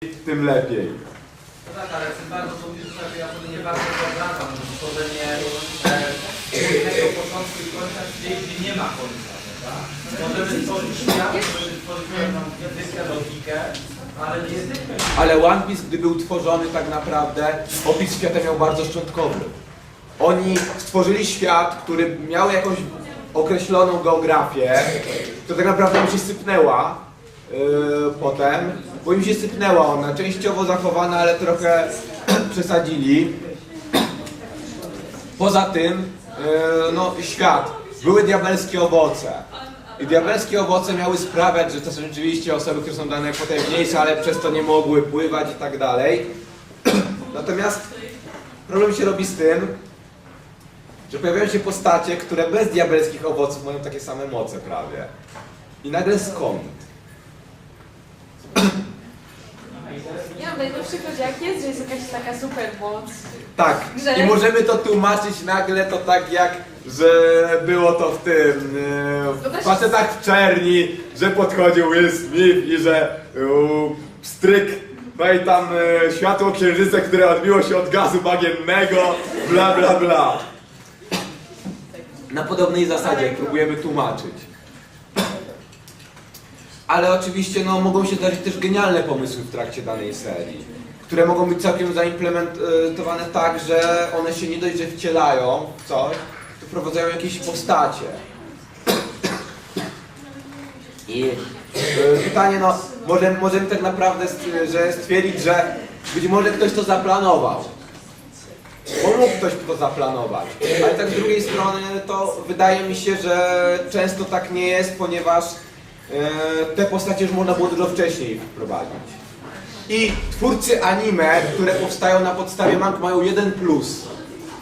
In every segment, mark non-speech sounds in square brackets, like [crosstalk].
tym lepiej. No tak, ale tym bardzo to mówisz, że ja sobie nie bardzo wyobrażam stworzenie jednego początku i końca, gdzie, gdzie nie ma końca, prawda? Możemy stworzyć świat, możemy stworzyć pewną fizykę, logikę, ale nie jesteśmy Ale One Piece, gdy był tworzony tak naprawdę, opis świata miał bardzo szczątkowy. Oni stworzyli świat, który miał jakąś określoną geografię, która tak naprawdę im się sypnęła yy, potem, bo im się sypnęła ona, częściowo zachowana, ale trochę [clears throat] przesadzili. Poza tym, yy, no świat, były diabelskie owoce. I diabelskie owoce miały sprawiać, że to są rzeczywiście osoby, które są dane potężniejsze, ale przez to nie mogły pływać i tak dalej. [clears throat] Natomiast problem się robi z tym, że pojawiają się postacie, które bez diabelskich owoców mają takie same moce prawie. I nagle skąd? Nie mam najlepszy jak jest, że jest jakaś taka super moc. Tak, Że- i możemy to tłumaczyć nagle to tak jak, że było to w tym, yy, w facetach w czerni, że podchodził Will Smith i że yy, stryk, no i tam yy, światło księżyca, które odbiło się od gazu bagiennego, bla bla bla. Na podobnej zasadzie próbujemy tłumaczyć. Ale oczywiście no, mogą się zdarzyć też genialne pomysły w trakcie danej serii, które mogą być całkiem zaimplementowane tak, że one się nie dość, że wcielają w coś, to wprowadzają jakieś postacie. I e, pytanie, no, możemy, możemy tak naprawdę że stwierdzić, że być może ktoś to zaplanował. Bo mógł ktoś to zaplanować. Ale tak z drugiej strony to wydaje mi się, że często tak nie jest, ponieważ te postacie już można było dużo wcześniej wprowadzić. I twórcy anime, które powstają na podstawie mang mają jeden plus.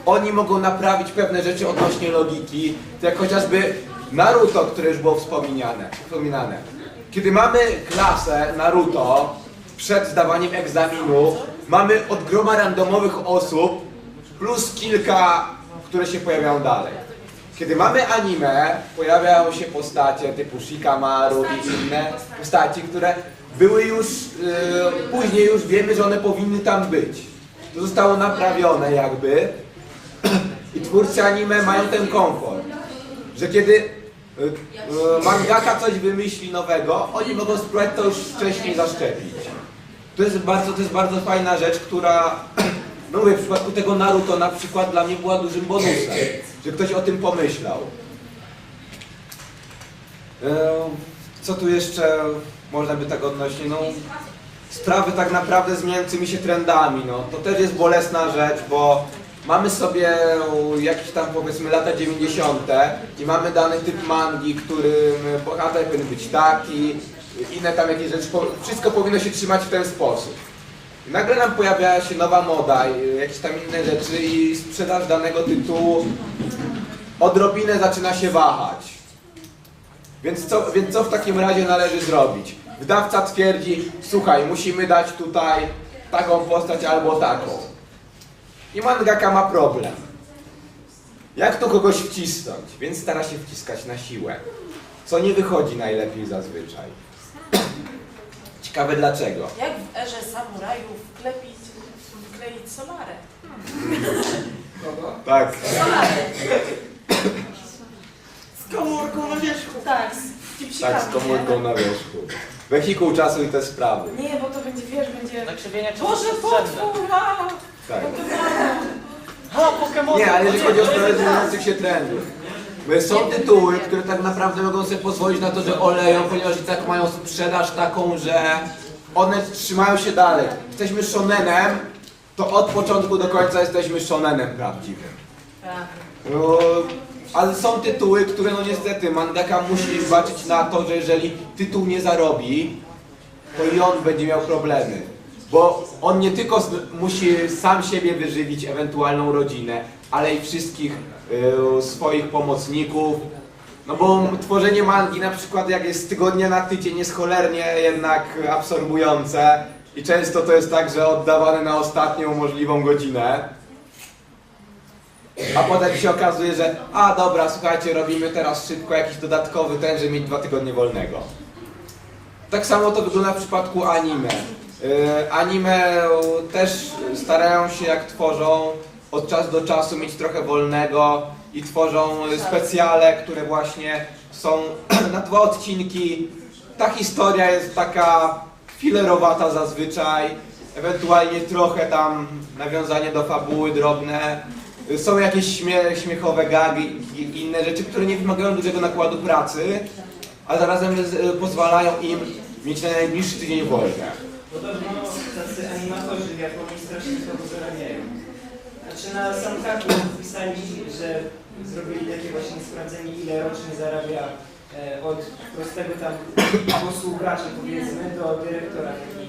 Oni mogą naprawić pewne rzeczy odnośnie logiki, jak chociażby Naruto, które już było wspomniane. wspominane. Kiedy mamy klasę Naruto przed zdawaniem egzaminu, mamy od groma randomowych osób plus kilka, które się pojawiają dalej. Kiedy mamy anime, pojawiają się postacie typu Shikamaru i inne postaci, które były już, yy, później już wiemy, że one powinny tam być. To zostało naprawione jakby [clears throat] i twórcy anime mają ten komfort, że kiedy yy, yy, mangaka coś wymyśli nowego, oni mogą spróbować to już wcześniej zaszczepić. To jest bardzo, to jest bardzo fajna rzecz, która, [clears throat] no mówię, w przypadku tego Naruto na przykład dla mnie była dużym bonusem, że ktoś o tym pomyślał. E, Co tu jeszcze można by tak odnośnie, no sprawy tak naprawdę zmieniającymi się trendami, no to też jest bolesna rzecz, bo mamy sobie jakieś tam powiedzmy lata 90. i mamy dany typ mangi, którym bohater powinien być taki, inne tam jakieś rzeczy, wszystko powinno się trzymać w ten sposób. I nagle nam pojawia się nowa moda, jakieś tam inne rzeczy i sprzedaż danego tytułu odrobinę zaczyna się wahać. Więc co, więc co w takim razie należy zrobić? Wydawca twierdzi, słuchaj, musimy dać tutaj taką postać albo taką. I mangaka ma problem. Jak tu kogoś wcisnąć? Więc stara się wciskać na siłę. Co nie wychodzi najlepiej zazwyczaj. Ciekawe dlaczego. Jak w erze samurajów wklepić, wkleić solarę? Tak. Solarę! Z komórką na wierzchu. Tak, z. Tak, z komórką na wierzchu. Wehikuł czasu i te sprawy. Nie, bo to będzie, wiesz, będzie... zakrzywienia czy Boże, potwór! Tak. O, Pokémon! Nie, ale jeżeli chodzi o sprawę zmieniających się trendów. Są tytuły, które tak naprawdę mogą sobie pozwolić na to, że oleją, ponieważ i tak mają sprzedaż taką, że one trzymają się dalej. Jesteśmy shonenem, to od początku do końca jesteśmy shonenem prawdziwym. No, ale są tytuły, które no niestety mangaka musi walczyć na to, że jeżeli tytuł nie zarobi, to i on będzie miał problemy. Bo on nie tylko musi sam siebie wyżywić, ewentualną rodzinę, ale i wszystkich swoich pomocników. No bo tworzenie mangi na przykład jak jest z tygodnia na tydzień jest cholernie jednak absorbujące i często to jest tak, że oddawane na ostatnią możliwą godzinę. A potem się okazuje, że a dobra, słuchajcie, robimy teraz szybko jakiś dodatkowy ten, żeby mieć dwa tygodnie wolnego. Tak samo to wygląda w przypadku anime. E, Anime też starają się jak tworzą od czasu do czasu mieć trochę wolnego i tworzą specjale, które właśnie są [clears throat] na dwa odcinki. Ta historia jest taka filerowata zazwyczaj, ewentualnie trochę tam nawiązanie do fabuły drobne. Są jakieś śmie śmiechowe gagi i inne rzeczy, które nie wymagają dużego nakładu pracy, a zarazem z- pozwalają im mieć na najbliższy tydzień wolne. Podobno tacy animatorzy Japonii strasznie na sam karku pisali, że zrobili takie właśnie sprawdzenie, ile rocznie zarabia e, od prostego tam posługacza powiedzmy do dyrektora taki,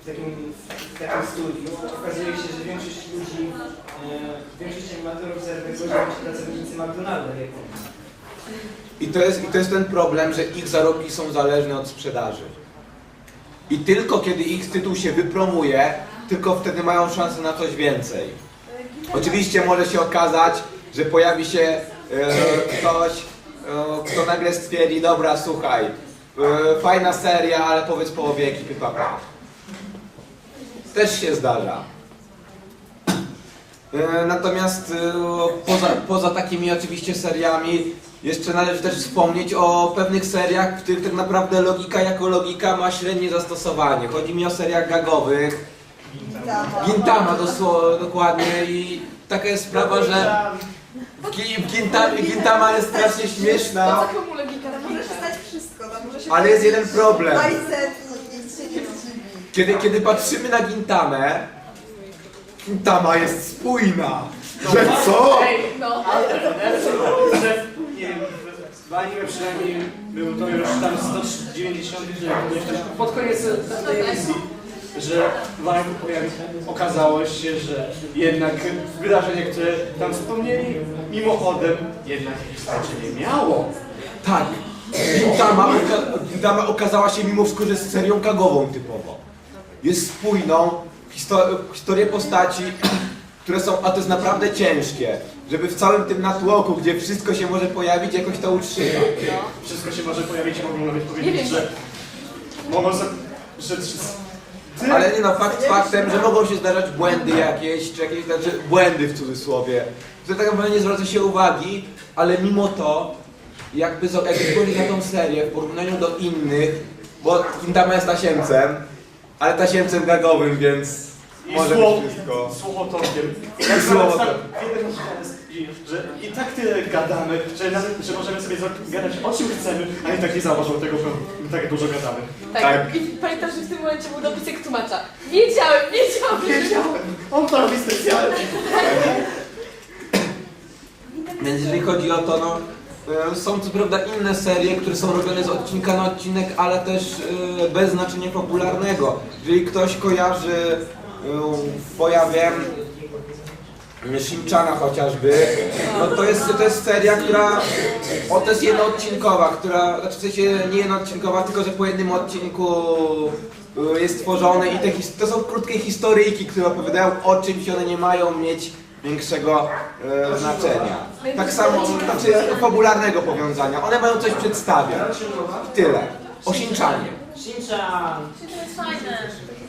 w, takim, w takim studiu. Okazuje się, że większość ludzi, e, większość animatorów zarabia gorzej niż pracownicy McDonalda. I to, jest, I to jest ten problem, że ich zarobki są zależne od sprzedaży. I tylko kiedy ich tytuł się wypromuje, tylko wtedy mają szansę na coś więcej. Oczywiście może się okazać, że pojawi się e, ktoś, e, kto nagle stwierdzi, dobra, słuchaj, e, fajna seria, ale powiedz połowie ekipy papa. Też się zdarza. E, Natomiast e, poza, poza takimi oczywiście seriami jeszcze należy też wspomnieć o pewnych seriach, w których tak naprawdę logika jako logika ma średnie zastosowanie. Chodzi mi o seriach gagowych. Gintama dosło, dokładnie i taka jest sprawa, że w, Gi- w Gintama jest strasznie śmieszna, komu logika? Tam może się stać wszystko, tam może się ale jest jeden problem. Bajce i nic się nie zdziwi. Kiedy, kiedy patrzymy na Gintamę, Gintama jest spójna. Że co? No. że nie wiem, w anime przynajmniej był to już tam 190, że jakoś pod koniec tej emisji, że w pojawi, okazało się, że jednak wydarzenie, które tam wspomnieli mimochodem, jednak jakieś znaczenie miało. Tak. Gintama, oka- Gintama okazała się mimo wszystko, że jest serią gagową typowo. Jest spójną, histo- historie postaci, które są, a to jest naprawdę ciężkie, żeby w całym tym natłoku, gdzie wszystko się może pojawić, jakoś to utrzymać. Wszystko się może pojawić, mogą nawet Nie powiedzieć, że mogą że, Ale nie no, fakt faktem, że mogą się zdarzać błędy jakieś, czy jakieś znaczy błędy w cudzysłowie, że tak naprawdę nie zwraca się uwagi, ale mimo to, jakby, zo- jakby spojrzeć na tą serię w porównaniu do innych, bo Gintama jest tasiemcem, ale tasiemcem gagowym, więc I może słowo- być wszystko. Słowotokiem. Jeden jest, że i tak tyle gadamy, że, że możemy sobie gadać o czym chcemy, a i tak nie zauważą tego, że my tak dużo gadamy. Tak. Tak. I pamiętam, że w tym momencie był dopisek tłumacza. Wiedziałem, wiedziałem. Wiedziałem, on to robi specjalnie. Więc jeżeli chodzi o to, no, e, są co prawda inne serie, które są robione z odcinka na odcinek, ale też e, bez znaczenia popularnego. Jeżeli ktoś kojarzy, e, bo ja wiem, Shinchana chociażby, no to jest, to jest seria, która, o to jest jednoodcinkowa, która, znaczy w sensie nie jednoodcinkowa, tylko że po jednym odcinku e, jest tworzone i te, to są krótkie historyjki, które opowiadają o czymś, one nie mają mieć większego e, znaczenia. Tak samo, znaczy fabularnego powiązania. One mają coś przedstawiać. Tyle. O Shinchanie. Shinchan, To jest fajne.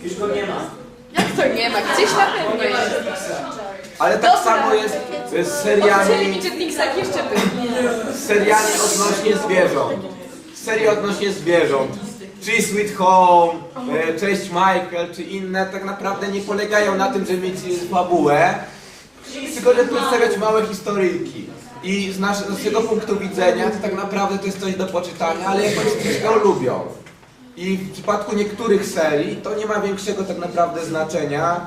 już go nie ma. Jak to nie ma? Gdzieś na pewno jest. Ale tak Dobra. samo jest z Oficjalnie seriami, Midget Nixak jeszcze był. z seriami odnośnie zwierząt. Serie odnośnie zwierząt. Czy Sweet Home, e, Cześć Michael, czy inne tak naprawdę nie polegają na tym, żeby mieć fabułę, tylko żeby przedstawiać małe historyjki. I z, nasz, z naszego punktu widzenia to tak naprawdę to jest coś do poczytania, ale jakoś to lubią. I w przypadku niektórych serii to nie ma większego tak naprawdę znaczenia,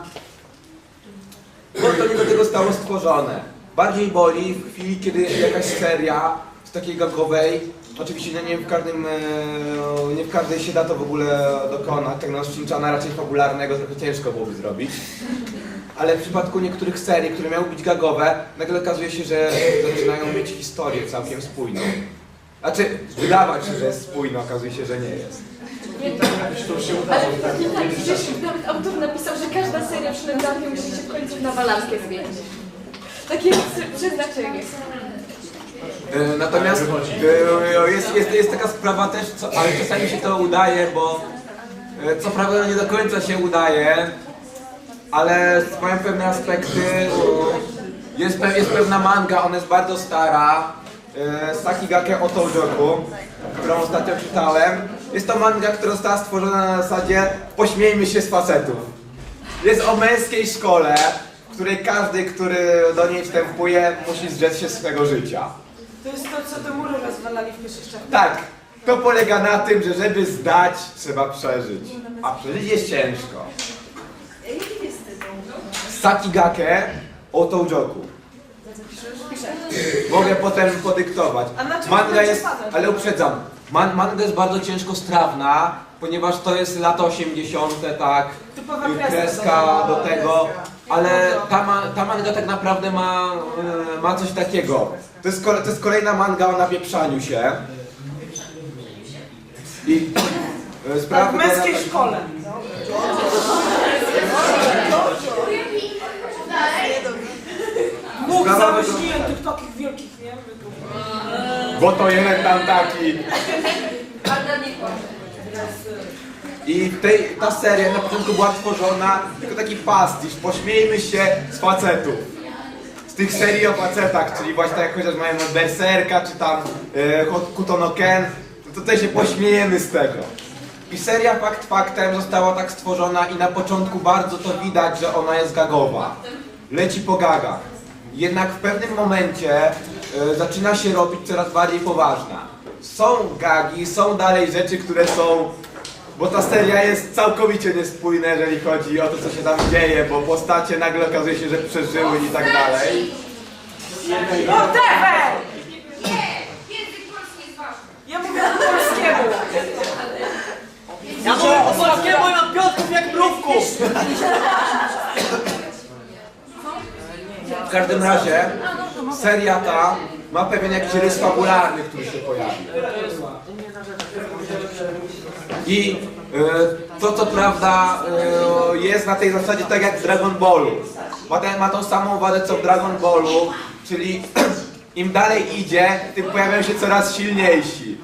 bo to nie do tego zostało stworzone. Bardziej boli w chwili, kiedy jakaś seria z takiej gagowej, oczywiście no nie w każdym, e, nie w każdej się da to w ogóle dokonać, tak na Shinchana raczej fabularnego trochę ciężko byłoby zrobić. Ale w przypadku niektórych serii, które miały być gagowe, nagle okazuje się, że zaczynają mieć historię całkiem spójną. Znaczy, wydawać się, że jest spójna, okazuje się, że nie jest. Ale tak. nawet autor napisał, że każda seria przynajmniej musi się w końcu na walarskie zmienić. Takie jest przeznaczenie. E, Natomiast e, jest, jest, jest taka sprawa też, co, ale czasami się to udaje, bo E, Co prawda nie do końca się udaje, ale mają pewne aspekty. Jest, jest pewna manga, ona jest bardzo stara. E, Sakigake Otoujoku, którą ostatnio czytałem. Jest to manga, która została stworzona na zasadzie pośmiejmy się z facetów. Jest o męskiej szkole, w której każdy, który do niej wstępuje, musi zrzec się swego życia. To jest to, co te mury rozwalali w pierwszych czasach. Tak, to polega na tym, że żeby zdać, trzeba przeżyć. A przeżyć jest ciężko. Jaki jest tytuł? Mogę potem podyktować. A na czym Manga będzie jest, padać? ale uprzedzam, man, manga jest bardzo ciężko strawna, ponieważ to jest lata 80., tak, Typowa kreska kreska do tego, ale ta, ma, ta manga tak naprawdę ma, y, ma coś takiego. To jest, kole- to jest kolejna manga o napieprzaniu się. I Tak, sprawa w męskiej szkole. Bóg Sprawa nie? Bo to jeden tam taki. I tej, ta seria na początku była tworzona jako taki pastisz. Pośmiejmy się z facetów. Z tych serii o facetach, czyli właśnie tak jak chociaż mają Berserka, czy tam e, Kutono Ken, no to tutaj się pośmiejemy z tego. I seria fakt faktem została tak stworzona i na początku bardzo to widać, że ona jest gagowa. Leci po gagach. Jednak w pewnym momencie zaczyna się robić coraz bardziej poważna. Są gagi, są dalej rzeczy, które są bo ta seria jest całkowicie niespójna, jeżeli chodzi o to, co się tam dzieje, bo postacie nagle okazuje się, że przeżyły i tak dalej. O, TV! Ja mówię po polskiemu. Ja mówię o polskiemu i mam piątków jak mrówków! W każdym razie seria ta ma pewien jakiś rys fabularny, który się pojawi. I e, to co prawda e, jest na tej zasadzie tak jak w Dragon Ballu. Ma, tą samą wadę co w Dragon Ballu, czyli [clears throat] im dalej idzie, tym pojawiają się coraz silniejsi.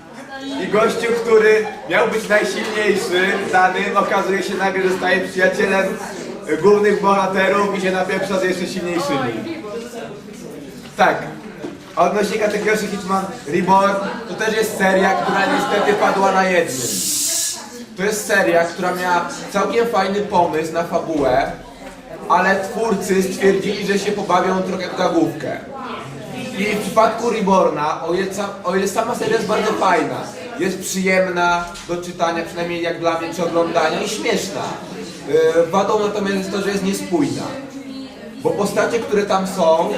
I gościu, który miał być najsilniejszy w danym, okazuje się nagle, że staje przyjacielem głównych bohaterów i się napieprza z jeszcze silniejszymi. Tak. Odnośnie kategorii Hitman Reborn, to też jest seria, która niestety padła na jednym. To jest seria, która miała całkiem fajny pomysł na fabułę, ale twórcy stwierdzili, że się pobawią trochę w gagówkę. I w przypadku Reborna, o ile, o ile sama seria jest bardzo fajna, jest przyjemna do czytania, przynajmniej jak dla mnie, czy oglądania i śmieszna. Yy, Wadą natomiast jest to, że jest niespójna. Bo postacie, które tam są,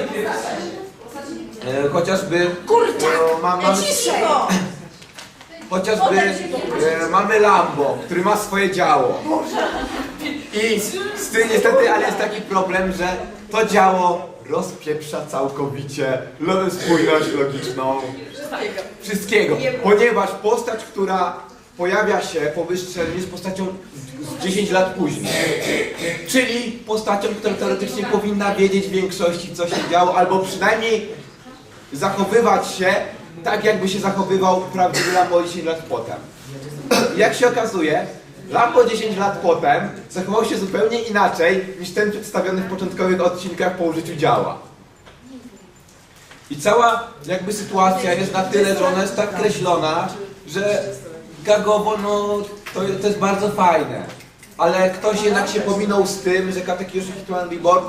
e, chociażby... Kurczak! ma, mamy, [coughs] chociażby e, mamy Lambo, który ma swoje działo. I z tym niestety, ale jest taki problem, że to działo rozpieprza całkowicie lo- spójność logiczną wszystkiego, ponieważ postać, która pojawia się po wystrzelu jest postacią z 10 lat później. Czyli postacią, która teoretycznie powinna wiedzieć w większości co się działo, albo przynajmniej zachowywać się tak, jakby się zachowywał prawdziwy Lambo 10 lat potem. Jak się okazuje, Lambo 10 lat potem zachował się zupełnie inaczej niż ten przedstawiony w początkowych odcinkach po użyciu działa. I cała jakby sytuacja jest na tyle, że ona jest tak kreślona, że gagowo no to, to jest bardzo fajne. Ale ktoś jednak się pominął z tym, że Katekiyoshi Hitman Reborn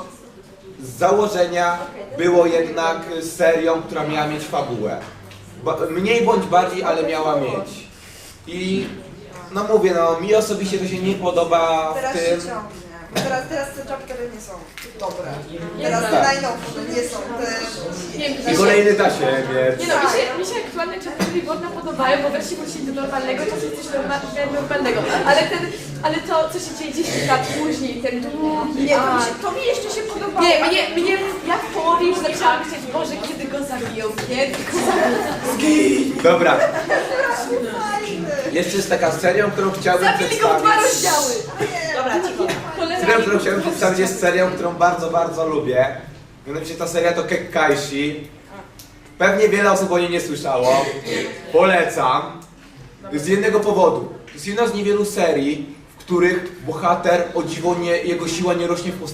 z założenia było jednak serią, która miała mieć fabułę. Ba- mniej bądź bardziej, ale miała mieć. I no mówię, no mi osobiście to się nie podoba w tym. Teraz, teraz te chaptery nie są dobre. Teraz te najnowsze nie są. Te... Nie I kolejny da się mieć. Nie no, mi się, mi się aktualnie czasy Reborna podobają, bo wreszcie wrócili do normalnego, czasem coś norma- normalnego. Ale ten, ale to, co się dzieje 10 lat później, ten długi Nie, to mi, się, to mi jeszcze się podobało. Nie, mnie, mnie, ja w połowie już zaczęłam myśleć, Boże, kiedy go zabiją, kiedy go zabiją. Dobra. Jeszcze jest taka serią, którą chciałbym Zabili go w dwa przedstawić. rozdziały. Dobra, cicho. Serią, którą chciałbym przedstawić jest serią, którą bardzo, bardzo lubię. Mianowicie ta seria to Kekkaishi. Pewnie wiele osób o niej nie słyszało. Polecam. Z jednego powodu. To jest jedna z niewielu serii, w których bohater, o dziwo nie, jego siła nie rośnie w postaci